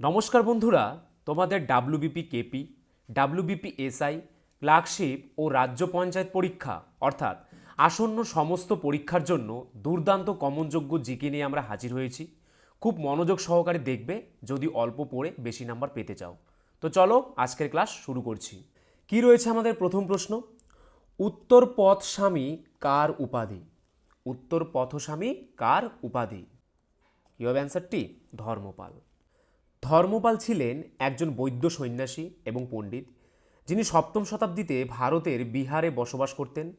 নমস্কার বন্ধুরা, তোমাদের WBP KP WBP SI clerkship ও রাজ্য পঞ্চায়েত পরীক্ষা। অর্থাৎ আসন্ন সমস্ত পরীক্ষার জন্য দুর্দান্ত কমনযোগ্য জিকে নিয়ে আমরা হাজির হয়েছি। খুব মনোযোগ সহকারে দেখবে, যদি অল্প পড়ে বেশি নাম্বার পেতে চাও। তো চলো, আজকের ক্লাস শুরু করছি। কি রয়েছে আমাদের প্রথম প্রশ্ন? উত্তর পথ স্বামী কার উপাধি? উত্তর পথস্বামী কার উপাধি? কী হবে অ্যান্সারটি ধর্মপাল। ধর্মপাল ছিলেন একজন বৈদ্য সন্ন্যাসী এবং পণ্ডিত, যিনি সপ্তম শতাব্দীতে ভারতের বিহারে বসবাস করতেন।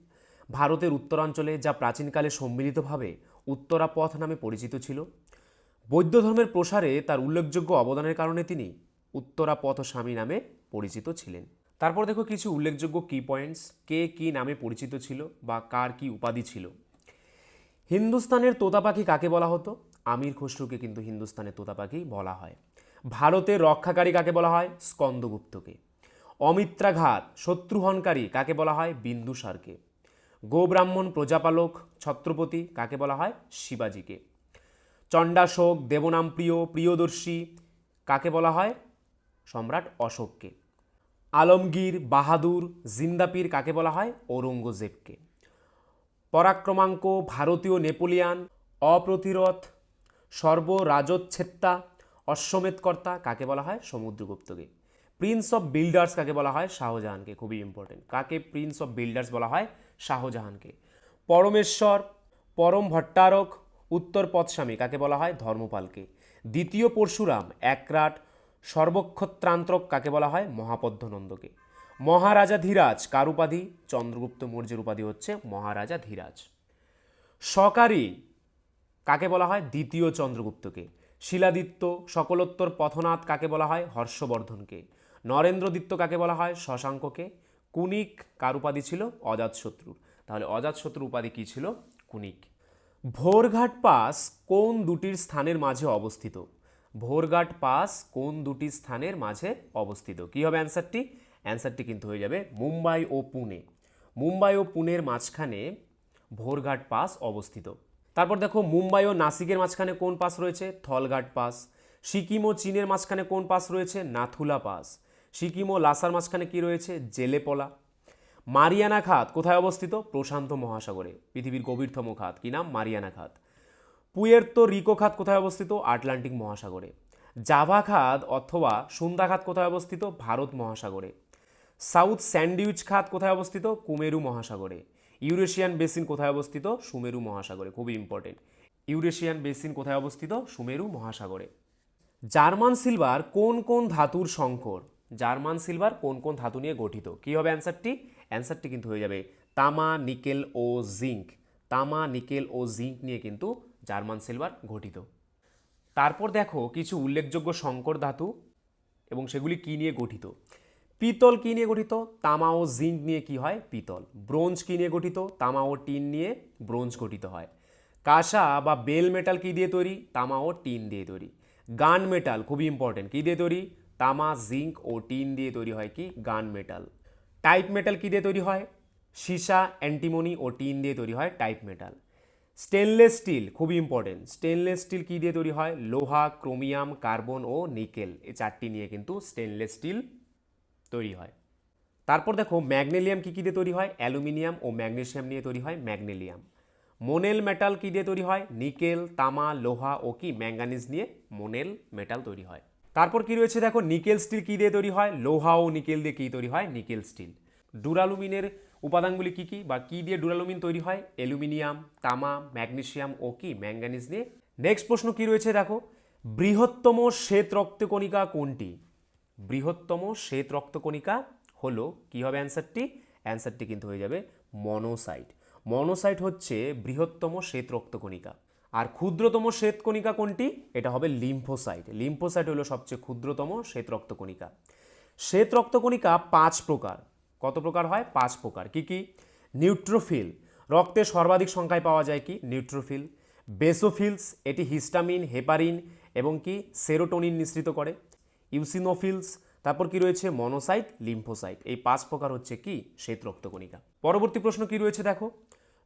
ভারতের উত্তরাঞ্চলে যা প্রাচীনকালে সম্মিলিতভাবে উত্তরাপথ নামে পরিচিত ছিল। বৌদ্ধ ধর্মের প্রসারে তার উল্লেখযোগ্য অবদানের কারণে তিনি উত্তরাপথ স্বামী নামে পরিচিত ছিলেন। তারপর দেখো কিছু উল্লেখযোগ্য কি পয়েন্টস কে কি নামে পরিচিত ছিল বা কার কি উপাধি ছিল। হিন্দুস্তানের তোতা পাখি কাকে বলা হতো? আমির খসরুকে কিন্তু হিন্দুস্তানের তোতা পাখি বলা হয়। ভারতের রক্ষাকারী কাকে বলা হয়? স্কন্দগুপ্তকে। অমিত্রাঘাত, শত্রুহনকারী কাকে বলা হয়? বিন্দুসারকে। গোব্রাহ্মণ প্রজাপালক, ছত্রপতি কাকে বলা হয়? শিবাজিকে। চণ্ডাশোক দেবনামপ্রিয় প্রিয়দর্শী কাকে বলা হয়? সম্রাট অশোককে। আলমগীর, বাহাদুর, জিন্দাপির কাকে বলা হয়? ঔরঙ্গজেবকে। পরাক্রমাঙ্ক, ভারতীয় নেপোলিয়ান অপ্রতিরোধ সর্বরাজচ্ছেত্তা অশ্বমেধকর্তা কাকে বলা হয়? সমুদ্রগুপ্তকে। প্রিন্স অফ বিল্ডার্স কাকে বলা হয়? শাহজাহানকে। খুবই ইম্পর্টেন্ট কাকে প্রিন্স অফ বিল্ডার্স বলা হয়? শাহজাহানকে। পরমেশ্বর, পরম ভট্টারক, উত্তর পথস্বামী কাকে বলা হয়? ধর্মপালকে। দ্বিতীয় পরশুরাম, একরাট, সর্বক্ষত্রান্ত্রক কাকে বলা হয়? মহাপদ্মনন্দকে। মহারাজা ধীরাজ, কার উপাধি? চন্দ্রগুপ্ত মৌর্যের উপাধি হচ্ছে মহারাজা ধীরাজ। সকারী কাকে বলা হয়? দ্বিতীয় চন্দ্রগুপ্তকে। শিলাদিত্য সকলোত্তর পথনাথ কাকে বলা হয়? হর্ষবর্ধনকে। নরেন্দ্রদিত্য কাকে বলা হয়? শশাঙ্ককে। কুনিক কার উপাধি ছিল? অজাতশত্রুর তাহলে অজাতশত্রুর উপাধি কী ছিল? কুনিক। ভোরঘাট পাস কোন দুটির স্থানের মাঝে অবস্থিত? ভোরঘাট পাস কোন দুটি স্থানের মাঝে অবস্থিত? কী হবে অ্যান্সারটি? অ্যান্সারটি কিন্তু হয়ে যাবে মুম্বাই ও পুনে। মুম্বাই ও পুনের মাঝখানে ভোরঘাট পাস অবস্থিত। তারপর দেখো মুম্বাই ও নাসিকের মাঝখানে কোন পাস রয়েছে? থলঘাট পাস। সিকিম ও চীনের মাঝখানে কোন পাস রয়েছে? নাথুলা পাস। সিকিম ও লাসার মাঝখানে কি রয়েছে? জেলেপলা। মারিয়ানা খাত কোথায় অবস্থিত? প্রশান্ত মহাসাগরে। পৃথিবীর গভীরতম খাত। কি নাম? মারিয়ানা খাত। পুয়ের্তো রিকো খাত কোথায় অবস্থিত? আটলান্টিক মহাসাগরে। জাভা খাত অথবা সুন্দা খাত কোথায় অবস্থিত? ভারত মহাসাগরে। সাউথ স্যান্ডউইচ খাত কোথায় অবস্থিত? কুমেরু মহাসাগরে। ইউরেশিয়ান বেসিন কোথায় অবস্থিত? সুমেরু মহাসাগরে। খুবই ইম্পর্টেন্ট ইউরেশিয়ান বেসিন কোথায় অবস্থিত? সুমেরু মহাসাগরে। জার্মান সিলভার কোন কোন ধাতুর সংকর? জার্মান সিলভার কোন কোন ধাতু নিয়ে গঠিত? কী হবে অ্যান্সারটি? অ্যান্সারটি কিন্তু হয়ে যাবে তামা, নিকেল ও জিঙ্ক। তামা, নিকেল ও জিঙ্ক নিয়ে কিন্তু জার্মান সিলভার গঠিত। তারপর দেখো কিছু উল্লেখযোগ্য সংকর ধাতু এবং সেগুলি কী নিয়ে গঠিত? পিতল কী নিয়ে গঠিত? তামা ও জিঙ্ক নিয়ে কি হয়? পিতল। ব্রোঞ্জ কী নিয়ে গঠিত? তামা ও টিন নিয়ে ব্রোঞ্জ গঠিত হয়। কাঁসা বা বেল মেটাল কী দিয়ে তৈরি? তামা ও টিন দিয়ে তৈরি। গান মেটাল খুবই ইম্পর্টেন্ট কী দিয়ে তৈরি? তামা, জিঙ্ক ও টিন দিয়ে তৈরি হয় কি? গান মেটাল। টাইপ মেটাল কী দিয়ে তৈরি হয়? সীসা, অ্যান্টিমনি ও টিন দিয়ে তৈরি হয় টাইপ মেটাল। স্টেনলেস স্টিল খুবই ইম্পর্টেন্ট স্টেনলেস স্টিল কী দিয়ে তৈরি হয়? লোহা, ক্রোমিয়াম, কার্বন ও নিকেল। এই চারটি নিয়ে কিন্তু স্টেনলেস স্টিল তৈরি হয়। তারপর দেখো, ম্যাগনেলিয়াম কী কী দিয়ে তৈরি হয়? অ্যালুমিনিয়াম ও ম্যাগনেসিয়াম নিয়ে তৈরি হয় ম্যাগনেলিয়াম। মোনেল মেটাল কী দিয়ে তৈরি হয়? নিকেল, তামা, লোহা ও কি? ম্যাঙ্গানিজ নিয়ে মোনেল মেটাল তৈরি হয়। তারপর কি রয়েছে দেখো, নিকেল স্টিল কী দিয়ে তৈরি হয়? লোহা ও নিকেল দিয়ে কী তৈরি হয়? Nickel still. ডুরালুমিনের উপাদানগুলি কী কী বা কী দিয়ে ডুরালুমিন তৈরি হয়? অ্যালুমিনিয়াম, তামা ম্যাগনেসিয়াম ও কি? ম্যাঙ্গানিজ নিয়ে। নেক্সট প্রশ্ন কী রয়েছে দেখো? বৃহত্তম শ্বেত রক্তকণিকা কোনটি? বৃহত্তম শ্বেত রক্তকণিকা হলো, কি হবে অ্যান্সারটি? অ্যান্সারটি কিন্তু হয়ে যাবে মনোসাইট। মনোসাইট হচ্ছে বৃহত্তম শ্বেত রক্তকণিকা। আর ক্ষুদ্রতম শ্বেতকণিকা কোনটি? এটা হবে লিম্ফোসাইট। লিম্ফোসাইট হলো সবচেয়ে ক্ষুদ্রতম শ্বেত রক্তকণিকা। শ্বেত রক্তকণিকা পাঁচ প্রকার। কত প্রকার হয়? পাঁচ প্রকার। কি কি? নিউট্রোফিল। রক্তে সর্বাধিক সংখ্যায় পাওয়া যায় কি? নিউট্রোফিল। বেসোফিলস, এটি হিস্টামিন, হেপারিন এবং কি? সেরোটোনিন নিঃসৃত করে। ইউসিনোফিলস, তারপর কি রয়েছে মনোসাইট, লিম্ফোসাইট। এই পাঁচ প্রকার হচ্ছে কি? শ্বেত রক্তকণিকা। পরবর্তী প্রশ্ন কি রয়েছে দেখো?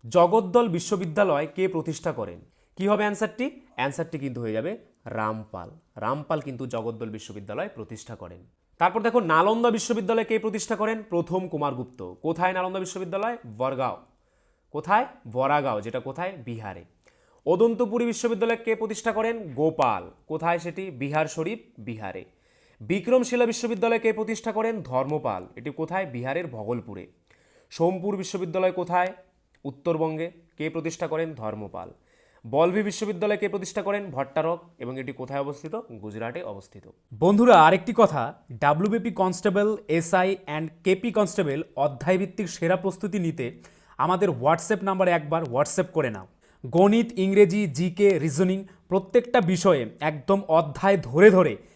জগদ্দল বিশ্ববিদ্যালয় কে প্রতিষ্ঠা করেন? কি হবে অ্যান্সারটি? অ্যান্সারটি কিন্তু হয়ে যাবে রামপাল। রামপাল কিন্তু জগদ্দল বিশ্ববিদ্যালয় প্রতিষ্ঠা করেন। তারপর দেখো, নালন্দা বিশ্ববিদ্যালয় কে প্রতিষ্ঠা করেন? প্রথম কুমারগুপ্ত কোথায় নালন্দা বিশ্ববিদ্যালয়? বরগাঁও। কোথায়? বরাগাঁও, যেটা কোথায়? বিহারে। অদন্তপুরী বিশ্ববিদ্যালয় কে প্রতিষ্ঠা করেন? গোপাল। কোথায় সেটি? বিহার শরীফ, বিহারে। বিক্রমশিলা বিশ্ববিদ্যালয় কে প্রতিষ্ঠা করেন ধর্মপাল। এটি কোথায়? বিহারের ভগলপুরে। সোমপুর বিশ্ববিদ্যালয় কোথায়? উত্তরবঙ্গে। কে প্রতিষ্ঠা করেন? ধর্মপাল। বলভি বিশ্ববিদ্যালয় কে প্রতিষ্ঠা করেন ভট্টারক এবং এটি কোথায় অবস্থিত? গুজরাটে অবস্থিত। বন্ধুরা, আরেকটি কথা। WBP constable, SI and KP constable অধ্যায়ভিত্তিক সেরা প্রস্তুতি নিতে আমাদের হোয়াটসঅ্যাপ নাম্বারে একবার হোয়াটসঅ্যাপ করে নাও। গণিত, ইংরেজি, জিকে, রিজনিং প্রত্যেকটা বিষয়ে একদম অধ্যায় ধরে ধরে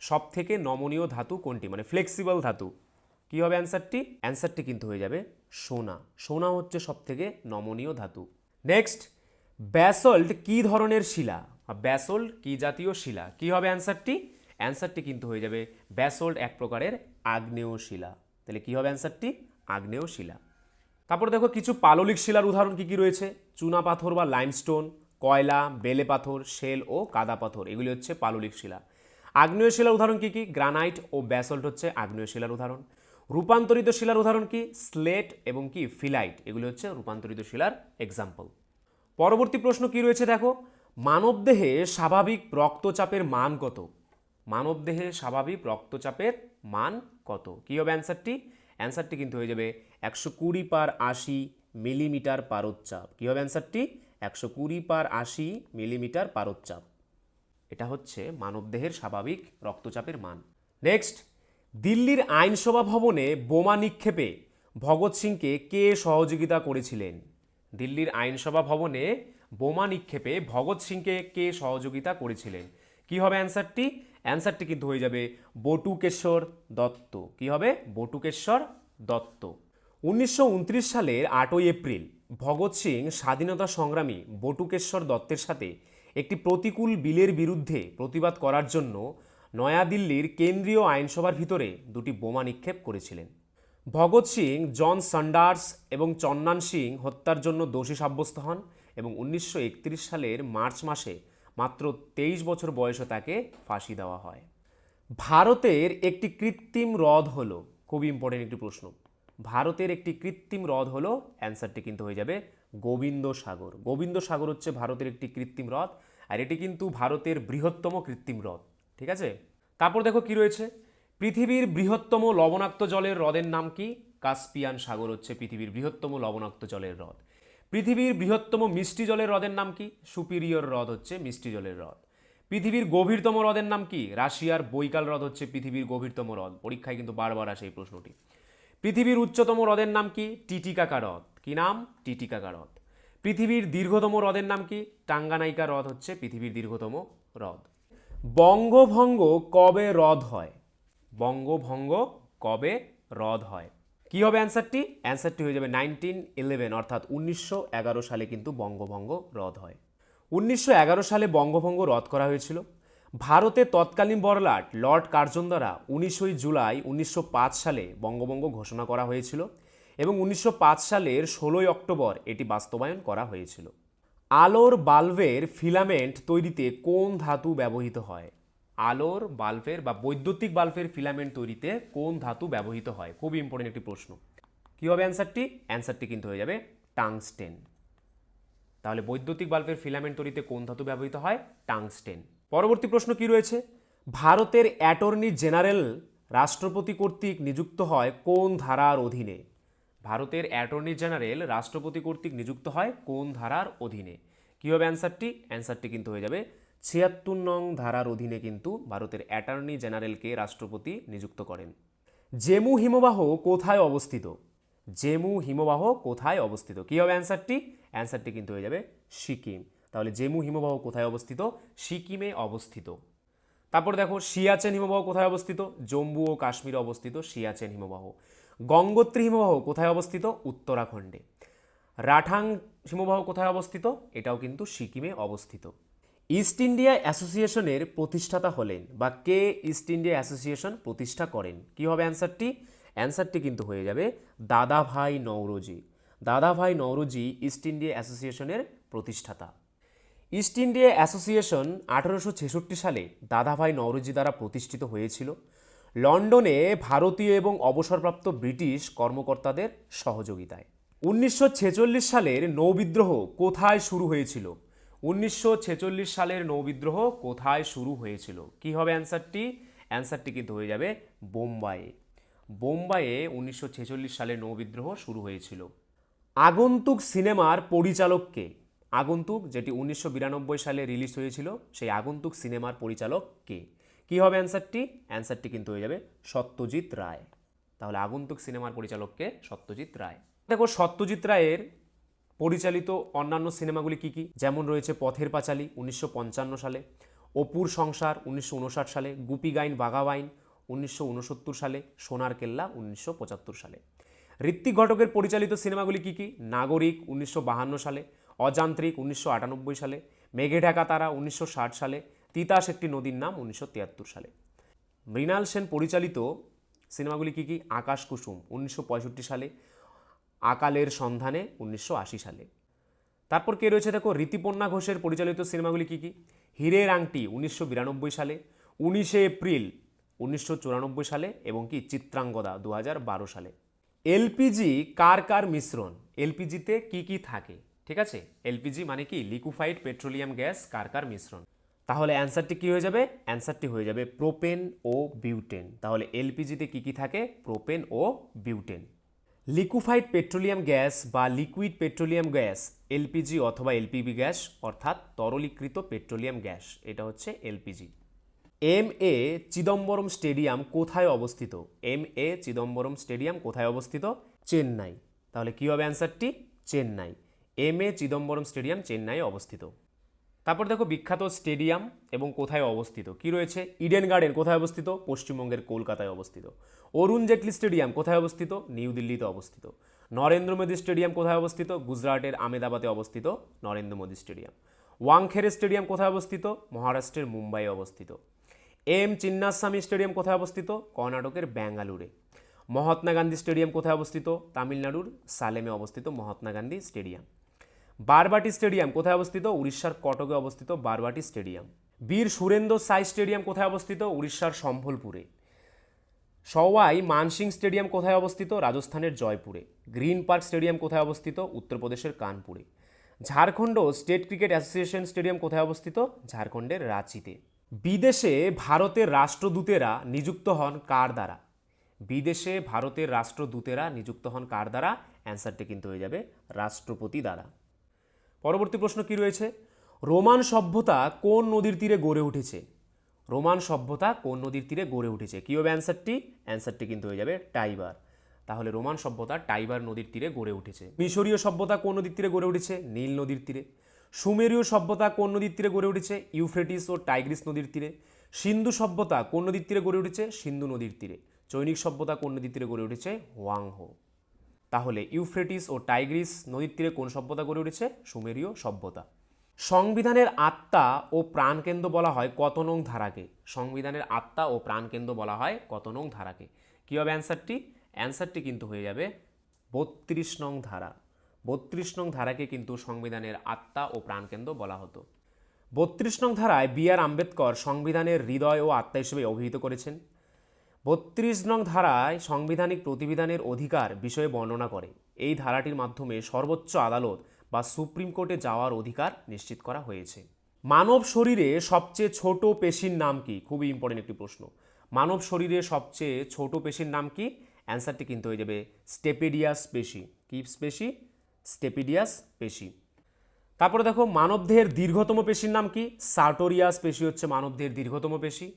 সব থেকে নমনীয় ধাতু কোনটি? মানে ফ্লেক্সিবল ধাতু। কি হবে অ্যান্সারটি অ্যান্সারটি কিন্তু হয়ে যাবে সোনা। সোনা হচ্ছে সব থেকে নমনীয় ধাতু। নেক্সট ব্যাসল্ট কি ধরনের শিলা? ব্যাসল্ট কি জাতীয় শিলা? কি হবে অ্যান্সারটি অ্যান্সারটি কিন্তু হয়ে যাবে ব্যাসল্ট এক প্রকারের আগ্নেয় শিলা। তাহলে কি হবে অ্যান্সারটি আগ্নেয় শিলা। তারপর দেখো কিছু পাললিক শিলার উদাহরণ কি কি রয়েছে? চুনা পাথর বা লাইমস্টোন কয়লা, বেলে পাথর শেল ও কাদা পাথর। এগুলি হচ্ছে পাললিক শিলা। আগ্নেয় শিলার উদাহরণ কি কি? গ্রানাইট ও ব্যাসল্ট হচ্ছে আগ্নেয় শিলার উদাহরণ। রূপান্তরিত শিলার উদাহরণ কি? স্লেট এবং কি? ফিলাইট। এগুলি হচ্ছে রূপান্তরিত শিলার এক্সাম্পল পরবর্তী প্রশ্ন কি রয়েছে দেখো? মানবদেহে স্বাভাবিক রক্তচাপের মান কত? মানবদেহে স্বাভাবিক রক্তচাপের মান কত? কী হবে অ্যান্সারটি? অ্যান্সারটি কিন্তু হয়ে যাবে একশো কুড়ি পার আশি মিলিমিটার পারোচ্চাপ। কী হবে অ্যান্সারটি? একশো কুড়ি পার আশি মিলিমিটার পারোচ্চাপ। এটা হচ্ছে মানবদেহের স্বাভাবিক রক্তচাপের মান। নেক্সট দিল্লির আইনসভা ভবনে বোমা নিক্ষেপে ভগৎ সিংকে কে সহযোগিতা করেছিলেন? দিল্লির আইনসভা ভবনে বোমা নিক্ষেপে ভগৎ সিংকে কে সহযোগিতা করেছিলেন? কি হবে অ্যান্সারটি? অ্যান্সারটি কিন্তু হয়ে যাবে বটুকেশ্বর দত্ত। কি হবে? বটুকেশ্বর দত্ত। উনিশশো উনত্রিশ সালের আটই এপ্রিল, ভগৎ সিং স্বাধীনতা সংগ্রামী বটুকেশ্বর দত্তের সাথে একটি প্রতিকূল বিলের বিরুদ্ধে প্রতিবাদ করার জন্য নয়াদিল্লির কেন্দ্রীয় আইনসভার ভিতরে দুটি বোমা নিক্ষেপ করেছিলেন। ভগৎ সিং, জন সান্ডার্স এবং চন্নান সিং হত্যার জন্য দোষী সাব্যস্ত হন এবং উনিশশো একত্রিশ সালের মার্চ মাসে মাত্র তেইশ বছর বয়সে তাকে ফাঁসি দেওয়া হয়। ভারতের একটি কৃত্রিম হ্রদ হলো, খুব ইম্পর্টেন্ট একটি প্রশ্ন। ভারতের একটি কৃত্রিম হ্রদ হলো অ্যান্সারটি কিন্তু হয়ে যাবে গোবিন্দ সাগর গোবিন্দ সাগর হচ্ছে ভারতের একটি কৃত্রিম হ্রদ, আর এটি কিন্তু ভারতের বৃহত্তম কৃত্রিম হ্রদ। ঠিক আছে? তারপর দেখো কি রয়েছে? পৃথিবীর বৃহত্তম লবণাক্ত জলের হ্রদের নাম কি? কাস্পিয়ান সাগর হচ্ছে পৃথিবীর বৃহত্তম লবণাক্ত জলের হ্রদ। পৃথিবীর বৃহত্তম মিষ্টি জলের হ্রদের নাম কি? সুপিরিয়র হ্রদ হচ্ছে মিষ্টি জলের হ্রদ। পৃথিবীর গভীরতম হ্রদের নাম কি? রাশিয়ার বৈকাল হ্রদ হচ্ছে পৃথিবীর গভীরতম হ্রদ। পরীক্ষায় কিন্তু বারবার আসে এই প্রশ্নটি। পৃথিবীর উচ্চতম হ্রদের নাম কি? টিটিকাকা হ্রদ। কি নাম? টিটিকাকা হ্রদ পৃথিবীর দীর্ঘতম হ্রদের নাম কি? টাঙ্গানাইকা হ্রদ হচ্ছে পৃথিবীর দীর্ঘতম হ্রদ। বঙ্গভঙ্গ কবে হ্রদ হয়? বঙ্গভঙ্গ কবে হ্রদ হয়? কি হবে অ্যান্সারটি? অ্যান্সারটি হয়ে যাবে নাইনটিন ইলেভেন, অর্থাৎ উনিশশো এগারো সালে কিন্তু বঙ্গভঙ্গ হ্রদ হয়। উনিশশো এগারো সালে বঙ্গভঙ্গ রদ করা হয়েছিল। ভারতে তৎকালীন বড়লাট লর্ড কার্জন দ্বারা উনিশই জুলাই উনিশশো পাঁচ সালে বঙ্গভঙ্গ ঘোষণা করা হয়েছিল। এবং উনিশশো পাঁচ সালের ষোলোই অক্টোবর এটি বাস্তবায়ন করা হয়েছিল। আলোর বাল্বের ফিলামেন্ট তৈরিতে কোন ধাতু ব্যবহৃত হয়? আলোর বাল্বের বা বৈদ্যুতিক বাল্বের ফিলামেন্ট তৈরিতে কোন ধাতু ব্যবহৃত হয়? খুবই ইম্পর্টেন্ট একটি প্রশ্ন। কী হবে অ্যান্সারটি অ্যান্সারটি কিন্তু হয়ে যাবে টাংস্টেন তাহলে বৈদ্যুতিক বাল্বের ফিলামেন্ট তৈরিতে কোন ধাতু ব্যবহৃত হয়? টাংস্টেন পরবর্তী প্রশ্ন কি রয়েছে? ভারতের অ্যাটর্নি জেনারেল রাষ্ট্রপতি কর্তৃক নিযুক্ত হয় কোন ধারার অধীনে? ভারতের অ্যাটর্নি জেনারেল রাষ্ট্রপতি কর্তৃক নিযুক্ত হয় কোন ধারার অধীনে? কী হবে অ্যান্সারটি? অ্যান্সারটি কিন্তু হয়ে যাবে ছিয়াত্তর নং ধারার অধীনে কিন্তু ভারতের অ্যাটর্নি জেনারেলকে রাষ্ট্রপতি নিযুক্ত করেন। জেমু হিমবাহ কোথায় অবস্থিত? জেমু হিমবাহ কোথায় অবস্থিত? কী হবে অ্যান্সারটি? অ্যান্সারটি কিন্তু হয়ে যাবে সিকিম। তাহলে জেমু হিমবাহ কোথায় অবস্থিত? সিকিমে অবস্থিত। তারপর দেখো সিয়াচেন হিমবাহ কোথায় অবস্থিত? জম্মু ও কাশ্মীরে অবস্থিত সিয়াচেন হিমবাহ। গঙ্গোত্রী হিমবাহ কোথায় অবস্থিত? উত্তরাখণ্ডে। রাঠাং হিমবাহ কোথায় অবস্থিত? এটাও কিন্তু সিকিমে অবস্থিত। ইস্ট ইন্ডিয়া অ্যাসোসিয়েশনের প্রতিষ্ঠাতা হলেন বা কে ইস্ট ইন্ডিয়া অ্যাসোসিয়েশন প্রতিষ্ঠা করেন? কি হবে অ্যান্সারটি? অ্যান্সারটি কিন্তু হয়ে যাবে দাদাভাই নওরোজি। দাদাভাই নওরোজি ইস্ট ইন্ডিয়া অ্যাসোসিয়েশনের প্রতিষ্ঠাতা। ইস্ট ইন্ডিয়া অ্যাসোসিয়েশন আঠারোশো ছেষট্টি সালে দাদাভাই নওরোজি দ্বারা প্রতিষ্ঠিত হয়েছিল। লন্ডনে ভারতীয় এবং অবসরপ্রাপ্ত ব্রিটিশ কর্মকর্তাদের সহযোগিতায়। উনিশশো ছেচল্লিশ সালের নৌবিদ্রোহ কোথায় শুরু হয়েছিল? উনিশশো ছেচল্লিশ সালের নৌবিদ্রোহ কোথায় শুরু হয়েছিল? কি হবে অ্যান্সারটি? অ্যান্সারটি কিন্তু হয়ে যাবে বোম্বাইয়ে বোম্বাইয়ে উনিশশো ছেচল্লিশ সালে নৌবিদ্রোহ শুরু হয়েছিল। আগন্তুক সিনেমার পরিচালককে? আগন্তুক, যেটি উনিশশো বিরানব্বই সালে রিলিজ হয়েছিল, সেই আগন্তুক সিনেমার পরিচালক কে? কী হবে অ্যান্সারটি? অ্যান্সারটি কিন্তু হয়ে যাবে সত্যজিৎ রায়। তাহলে আগন্তুক সিনেমার পরিচালককে সত্যজিৎ রায়। দেখো, সত্যজিৎ রায়ের পরিচালিত অন্যান্য সিনেমাগুলি কি কি? যেমন রয়েছে পথের পাঁচালী উনিশশো পঞ্চান্ন সালে, অপুর সংসার উনিশশো উনষাট সালে, গুপি গাইন বাঘাবাইন উনিশশো উনসত্তর সালে, সোনার কেল্লা উনিশশো পঁচাত্তর সালে। ঋত্বিক ঘটকের পরিচালিত সিনেমাগুলি কি কি? নাগরিক উনিশশো সালে, অযান্ত্রিক উনিশশো আটানব্বই সালে, মেঘে ঢাকা তারা উনিশশো ষাট সালে তিতাস একটি নদীর নাম উনিশশো তিয়াত্তর সালে। মৃণাল সেন পরিচালিত সিনেমাগুলি কি কি? আকাশ কুসুম, উনিশশো পঁয়ষট্টি সালে। আকালের সন্ধানে, উনিশশো আশি সালে। তারপর কে রয়েছে দেখো? ঋতুপর্ণা ঘোষের পরিচালিত সিনেমাগুলি কি কি? হীরের আংটি উনিশশো বিরানব্বই সালে। উনিশে এপ্রিল, উনিশশো চুরানব্বই সালে। এবং কি? চিত্রাঙ্গদা দু সালে। এলপিজি কার কার মিশ্রণ? এলপিজিতে কি কি থাকে? ঠিক আছে? এলপিজি মানে কি? লিকুফাইড পেট্রোলিয়াম গ্যাস কার কার মিশ্রণ? তাহলে অ্যান্সারটি কি হয়ে যাবে? অ্যান্সারটি হয়ে যাবে প্রোপেন ও বিউটেন। তাহলে এলপিজিতে কি কি থাকে? প্রোপেন ও বিউটেন। লিকুফাইড পেট্রোলিয়াম গ্যাস বা লিকুইড পেট্রোলিয়াম গ্যাস, এলপিজি অথবা এলপিবি গ্যাস, অর্থাৎ তরলীকৃত পেট্রোলিয়াম গ্যাস, এটা হচ্ছে LPG. M A Chidambaram stadium কোথায় অবস্থিত? এম এ চিদম্বরম স্টেডিয়াম কোথায় অবস্থিত? চেন্নাই। তাহলে কী হবে অ্যান্সারটি? Chennai. M A Chidambaram stadium চেন্নাইয়ে অবস্থিত। তারপর দেখো বিখ্যাত স্টেডিয়াম এবং কোথায় অবস্থিত? কি রয়েছে? ইডেন গার্ডেন কোথায় অবস্থিত? পশ্চিমবঙ্গের কলকাতায় অবস্থিত। অরুণ জেটলি স্টেডিয়াম কোথায় অবস্থিত? নিউ দিল্লিতে অবস্থিত। নরেন্দ্র মোদী স্টেডিয়াম কোথায় অবস্থিত? গুজরাটের আমেদাবাদে অবস্থিত নরেন্দ্র মোদী স্টেডিয়াম। ওয়াংখেড়ে স্টেডিয়াম কোথায় অবস্থিত? মহারাষ্ট্রের মুম্বাইয়ে অবস্থিত। এম চিন্নাস্বামী স্টেডিয়াম কোথায় অবস্থিত? কর্ণাটকের ব্যাঙ্গালুরে। মহাত্মা গান্ধী স্টেডিয়াম কোথায় অবস্থিত? তামিলনাড়ুর সালেমে অবস্থিত মহাত্মা গান্ধী স্টেডিয়াম। বারবাটি স্টেডিয়াম কোথায় অবস্থিত? উড়িষ্যার কটকে অবস্থিত বারবাটি স্টেডিয়াম। বীর সুরেন্দ্র সাই স্টেডিয়াম কোথায় অবস্থিত? উড়িষ্যার সম্বলপুরে। সওয়াই মানসিং স্টেডিয়াম কোথায় অবস্থিত? রাজস্থানের জয়পুরে। গ্রিন পার্ক স্টেডিয়াম কোথায় অবস্থিত? উত্তরপ্রদেশের কানপুরে। Jharkhand state cricket association stadium কোথায় অবস্থিত? ঝাড়খণ্ডের রাঁচিতে। বিদেশে ভারতের রাষ্ট্রদূতেরা নিযুক্ত হন কার দ্বারা? বিদেশে ভারতের রাষ্ট্রদূতেরা নিযুক্ত হন কার দ্বারা? অ্যান্সারটি কিন্তু হয়ে যাবে রাষ্ট্রপতি দ্বারা। পরবর্তী প্রশ্ন কি রয়েছে? রোমান সভ্যতা কোন নদীর তীরে গড়ে উঠেছে? রোমান সভ্যতা কোন নদীর তীরে গড়ে উঠেছে? কী হবে অ্যান্সারটি? অ্যান্সারটি কিন্তু হয়ে যাবে টাইবার। তাহলে রোমান সভ্যতা টাইবার নদীর তীরে গড়ে উঠেছে। মিশরীয় সভ্যতা কোন নদীর তীরে গড়ে উঠেছে? নীল নদীর তীরে। সুমেরীয় সভ্যতা কোন নদীর তীরে গড়ে উঠেছে? ইউফ্রেটিস ও টাইগ্রিস নদীর তীরে। সিন্ধু সভ্যতা কোন নদীর তীরে গড়ে উঠেছে? সিন্ধু নদীর তীরে। চৈনিক সভ্যতা কোন নদীর তীরে গড়ে উঠেছে? ওয়াংহো তাহলে ইউফ্রেটিস ও টাইগ্রিস নদীর তীরে কোন সভ্যতা গড়ে উঠেছে? সুমেরীয় সভ্যতা। সংবিধানের আত্মা ও প্রাণকেন্দ্র বলা হয় কত নং ধারাকে? সংবিধানের আত্মা ও প্রাণকেন্দ্র বলা হয় কত নং ধারাকে? কী হবে অ্যান্সারটি? অ্যান্সারটি কিন্তু হয়ে যাবে বত্রিশ নং ধারা। বত্রিশ নং ধারাকে কিন্তু সংবিধানের আত্মা ও প্রাণকেন্দ্র বলা হতো। বত্রিশ নং ধারায় বি আর আম্বেদকর সংবিধানের হৃদয় ও আত্মা হিসেবে অভিহিত করেছেন। বত্রিশ নং ধারায় সাংবিধানিক প্রতিবিধানের অধিকার বিষয়ে বর্ণনা করে। এই ধারাটির মাধ্যমে সর্বোচ্চ আদালত বা সুপ্রিম কোর্টে যাওয়ার অধিকার নিশ্চিত করা হয়েছে। মানব শরীরে সবচেয়ে ছোট পেশির নাম কি? খুবই ইম্পর্টেন্ট একটি প্রশ্ন। মানব শরীরে সবচেয়ে ছোট পেশির নাম কি? অ্যান্সারটি কিন্তু হয়ে যাবে স্টেপেডিয়াস পেশি। কি পেশি? স্টেপিডিয়াস পেশি। তারপরে দেখো, মানবদেহের দীর্ঘতম পেশির নাম কি? সার্টোরিয়াস পেশি হচ্ছে মানবদেহের দীর্ঘতম পেশি।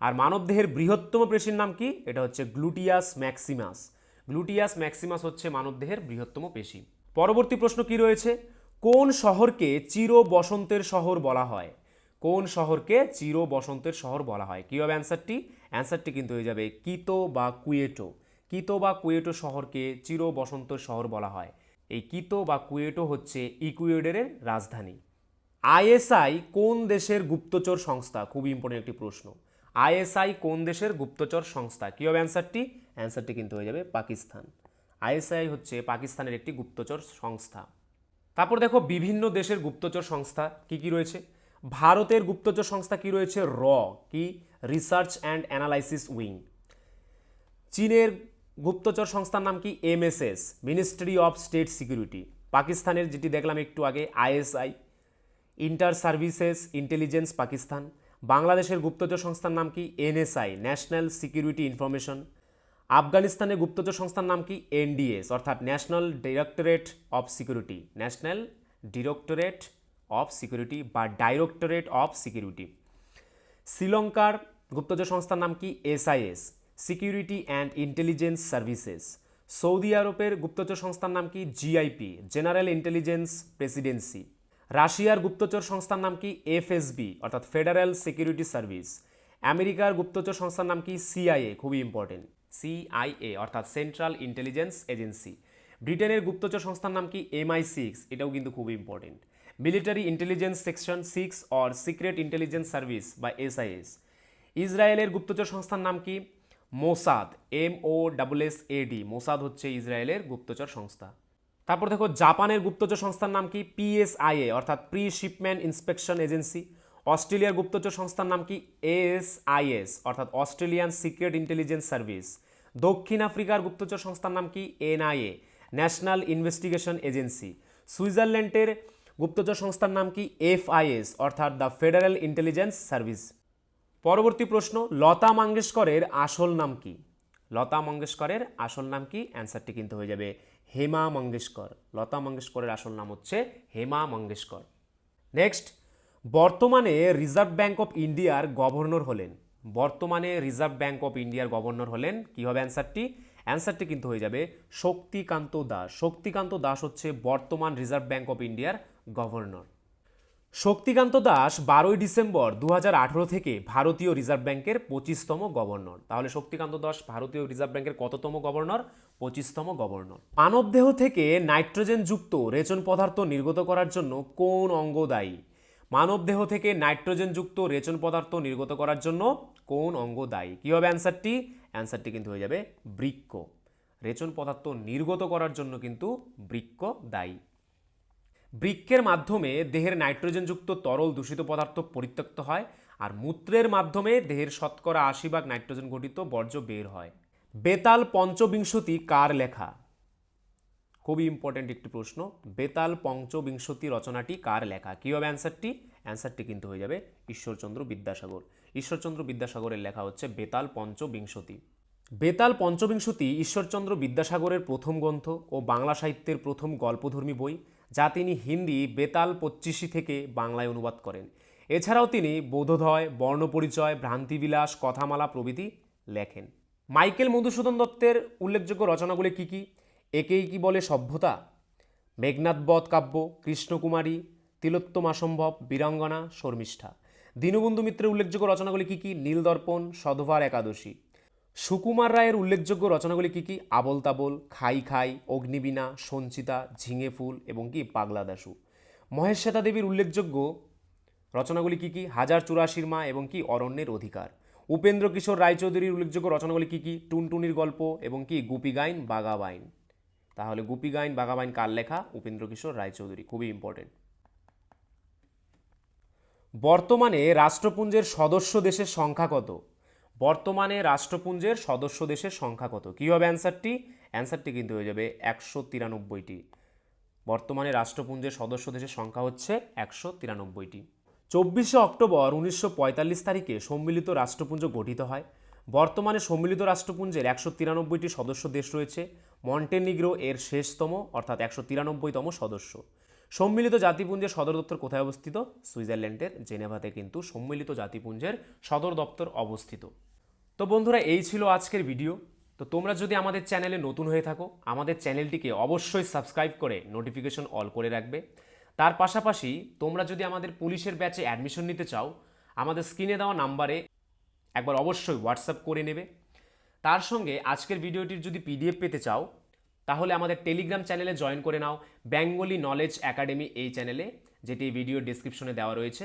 আর মানবদেহের বৃহত্তম পেশির নাম কি? এটা হচ্ছে গ্লুটিয়াস ম্যাক্সিমাস। গ্লুটিয়াস ম্যাক্সিমাস হচ্ছে মানবদেহের বৃহত্তম পেশি। পরবর্তী প্রশ্ন কি রয়েছে? কোন শহরকে চির বসন্তের শহর বলা হয়? কোন শহরকে চির বসন্তের শহর বলা হয়? কী হবে অ্যান্সারটি? অ্যান্সারটি কিন্তু হয়ে যাবে কিতো বা কুয়েটো। কিতো বা কুয়েটো শহরকে চির বসন্তের শহর বলা হয়। এই কিতো বা কুয়েটো হচ্ছে ইকুয়েডরের রাজধানী। আইএসআই কোন দেশের গুপ্তচর সংস্থা? খুবই ইম্পর্টেন্ট একটি প্রশ্ন। আইএসআই কোন দেশের গুপ্তচর সংস্থা? কী হবে অ্যান্সারটি? অ্যান্সারটি কিন্তু হয়ে যাবে পাকিস্তান। আইএসআই হচ্ছে পাকিস্তানের একটি গুপ্তচর সংস্থা। তারপর দেখো বিভিন্ন দেশের গুপ্তচর সংস্থা কি কি রয়েছে? ভারতের গুপ্তচর সংস্থা কি রয়েছে? র, কি? রিসার্চ অ্যান্ড অ্যানালাইসিস উইং চীনের গুপ্তচর সংস্থার নাম কি? MSS ministry of state security পাকিস্তানের যেটি দেখলাম একটু আগে, ISI. Inter services intelligence Pakistan বাংলাদেশের গুপ্তচর সংস্থার নাম কি এনএসআই ন্যাশনাল সিকিউরিটি ইনফরমেশন আফগানিস্তানের গুপ্তচর সংস্থার নাম কি এনডিএস, অর্থাৎ national directorate of security national directorate of security বা ডাইরেক্টরেট অফ সিকিউরিটি শ্রীলঙ্কার গুপ্তচর সংস্থার নাম কি SIS security and intelligence services Saudi আরবের গুপ্তচর সংস্থার নাম কি জিআইপি জেনারেল ইন্টেলিজেন্স প্রেসিডেন্সি রাশিয়ার গুপ্তচর সংস্থার নাম কি এফএসবি, অর্থাৎ ফেডারেল সিকিউরিটি সার্ভিস আমেরিকার গুপ্তচর সংস্থার নাম কি সিআইএ খুবই ইম্পর্টেন্ট সিআইএ অর্থাৎ সেন্ট্রাল ইন্টেলিজেন্স এজেন্সি ব্রিটেনের গুপ্তচর সংস্থার নাম কি এমআই সিক্স এটাও কিন্তু খুবই important military intelligence section six or secret intelligence service বা এসআইএস ইসরায়েলের গুপ্তচর সংস্থার নাম কি? Mossad M O double S A D Mossad হচ্ছে ইসরায়েলের গুপ্তচর সংস্থা। তারপর দেখো, জাপানের গুপ্তচর সংস্থার নাম কি? পিএসআইএ অর্থাৎ প্রি শিপমেন্ট ইন্সপেকশন এজেন্সি অস্ট্রেলিয়ার গুপ্তচর সংস্থার নাম কি? এএসআইএস অর্থাৎ অস্ট্রেলিয়ান সিক্রেট ইন্টেলিজেন্স সার্ভিস। দক্ষিণ আফ্রিকার গুপ্তচর সংস্থার নাম কি? এনআইএ ন্যাশনাল ইনভেস্টিগেশন এজেন্সি সুইজারল্যান্ডের গুপ্তচর সংস্থার নাম কি? এফআইএস অর্থাৎ দ্য ফেডারেল ইন্টেলিজেন্স সার্ভিস। পরবর্তী প্রশ্ন, লতা মঙ্গেশকরের আসল নাম কি? লতা মঙ্গেশকরের আসল নাম কি? অ্যান্সারটি কিন্তু হয়ে যাবে হেমা মঙ্গেশকর। লতা মঙ্গেশকরের আসল নাম হচ্ছে হেমা মঙ্গেশকর। নেক্সট বর্তমানে রিজার্ভ ব্যাঙ্ক অফ ইন্ডিয়ার গভর্নর হলেন। বর্তমানে রিজার্ভ ব্যাঙ্ক অফ ইন্ডিয়ার গভর্নর হলেন কি হবে অ্যান্সারটি অ্যান্সারটি কিন্তু হয়ে যাবে শক্তিকান্ত দাস। শক্তিকান্ত দাস হচ্ছে বর্তমান রিজার্ভ ব্যাঙ্ক অফ ইন্ডিয়ার গভর্নর শক্তিকান্ত দাস বারোই ডিসেম্বর দু হাজার আঠেরো থেকে ভারতীয় রিজার্ভ ব্যাংকের পঁচিশতম গভর্নর। তাহলে শক্তিকান্ত দাস ভারতীয় রিজার্ভ ব্যাংকের কততম গভর্নর? পঁচিশতম গভর্নর। মানবদেহ থেকে নাইট্রোজেনযুক্ত রেচন পদার্থ নির্গত করার জন্য কোন অঙ্গ দায়ী? মানবদেহ থেকে নাইট্রোজেনযুক্ত রেচন পদার্থ নির্গত করার জন্য কোন অঙ্গ দায়ী? কী হবে অ্যান্সারটি? অ্যান্সারটি কিন্তু হয়ে যাবে বৃক্ক। রেচন পদার্থ নির্গত করার জন্য কিন্তু বৃক্ক দায়ী। বৃক্কের মাধ্যমে দেহের নাইট্রোজেনযুক্ত তরল দূষিত পদার্থ পরিত্যক্ত হয় আর মূত্রের মাধ্যমে দেহের শতকরা আশি ভাগ নাইট্রোজেন ঘটিত বর্জ্য বের হয়। বেতাল পঞ্চবিংশতি কার লেখা? খুবই ইম্পর্টেন্ট একটি প্রশ্ন। বেতাল পঞ্চবিংশতি রচনাটি কার লেখা? কী হবে অ্যান্সারটি অ্যান্সারটি কিন্তু হয়ে যাবে ঈশ্বরচন্দ্র বিদ্যাসাগর। ঈশ্বরচন্দ্র বিদ্যাসাগরের লেখা হচ্ছে বেতাল পঞ্চবিংশতি। বেতাল পঞ্চবিংশতি ঈশ্বরচন্দ্র বিদ্যাসাগরের প্রথম গ্রন্থ ও বাংলা সাহিত্যের প্রথম গল্পধর্মী বই। যা তিনি হিন্দি বেতাল পঁচিশি থেকে বাংলায় অনুবাদ করেন। এছাড়াও তিনি বোধোদয়, বর্ণপরিচয়, ভ্রান্তিবিলাস, কথামালা প্রভৃতি লেখেন। মাইকেল মধুসূদন দত্তের উল্লেখযোগ্য রচনাগুলি কি কি? একেই কি বলে সভ্যতা? মেঘনাথবধ কাব্য, কৃষ্ণকুমারী তিলোত্তমাসম্ভব বীরাঙ্গনা, শর্মিষ্ঠা। দীনবন্ধু মিত্রের উল্লেখযোগ্য রচনাগুলি কি কি? নীলদর্পণ, সধবার একাদশী। সুকুমার রায়ের উল্লেখযোগ্য রচনাগুলি কি কি? আবল তাবল খাই খাই, অগ্নিবীণা, সঞ্চিতা, ঝিঙে ফুল এবং কি পাগলা দাসু মহেশ শ্বেতা দেবীর উল্লেখযোগ্য রচনাগুলি কি কি? হাজার চুরাশির মা এবং কি অরণ্যের অধিকার। উপেন্দ্র কিশোর রায়চৌধুরীর উল্লেখযোগ্য রচনাগুলি কি কি? টুনটুনির গল্প এবং কি গুপি গাইন বাগা বাইন। তাহলে গুপি গাইন বাঘাবাইন কার লেখা? উপেন্দ্র কিশোর রায়চৌধুরী, খুবই ইম্পর্টেন্ট বর্তমানে রাষ্ট্রপুঞ্জের সদস্য দেশের সংখ্যা কত? বর্তমানে রাষ্ট্রপুঞ্জের সদস্য দেশের সংখ্যা কত? কী হবে অ্যান্সারটি? অ্যান্সারটি কিন্তু হয়ে যাবে একশো তিরানব্বইটি। বর্তমানে রাষ্ট্রপুঞ্জের সদস্য দেশের সংখ্যা হচ্ছে একশো তিরানব্বইটি। চব্বিশে অক্টোবর উনিশশো পঁয়তাল্লিশ তারিখে সম্মিলিত রাষ্ট্রপুঞ্জ গঠিত হয়। বর্তমানে সম্মিলিত রাষ্ট্রপুঞ্জের একশো তিরানব্বইটি সদস্য দেশ রয়েছে। মন্টেনিগ্রো এর শেষতম, অর্থাৎ একশো তিরানব্বইতম সদস্য। সম্মিলিত জাতিপুঞ্জের সদর দপ্তর কোথায় অবস্থিত? সুইজারল্যান্ডের জেনেভাতে কিন্তু সম্মিলিত জাতিপুঞ্জের সদর দপ্তর অবস্থিত। তো বন্ধুরা, এই ছিল আজকের ভিডিও। তো তোমরা যদি আমাদের চ্যানেলে নতুন হয়ে থাকো, আমাদের চ্যানেলটিকে অবশ্যই সাবস্ক্রাইব করে নোটিফিকেশন অল করে রাখবে। তার পাশাপাশি তোমরা যদি আমাদের পুলিশের ব্যাচে অ্যাডমিশন নিতে চাও, আমাদের স্ক্রিনে দেওয়া নাম্বারে একবার অবশ্যই হোয়াটসঅ্যাপ করে নেবে। তার সঙ্গে আজকের ভিডিওটির যদি পিডিএফ পেতে চাও, তাহলে আমাদের টেলিগ্রাম চ্যানেলে জয়েন করে নাও। বেঙ্গলি নলেজ একাডেমি এই চ্যানেলে যেটি ভিডিও ডিসক্রিপশনে দেওয়া রয়েছে।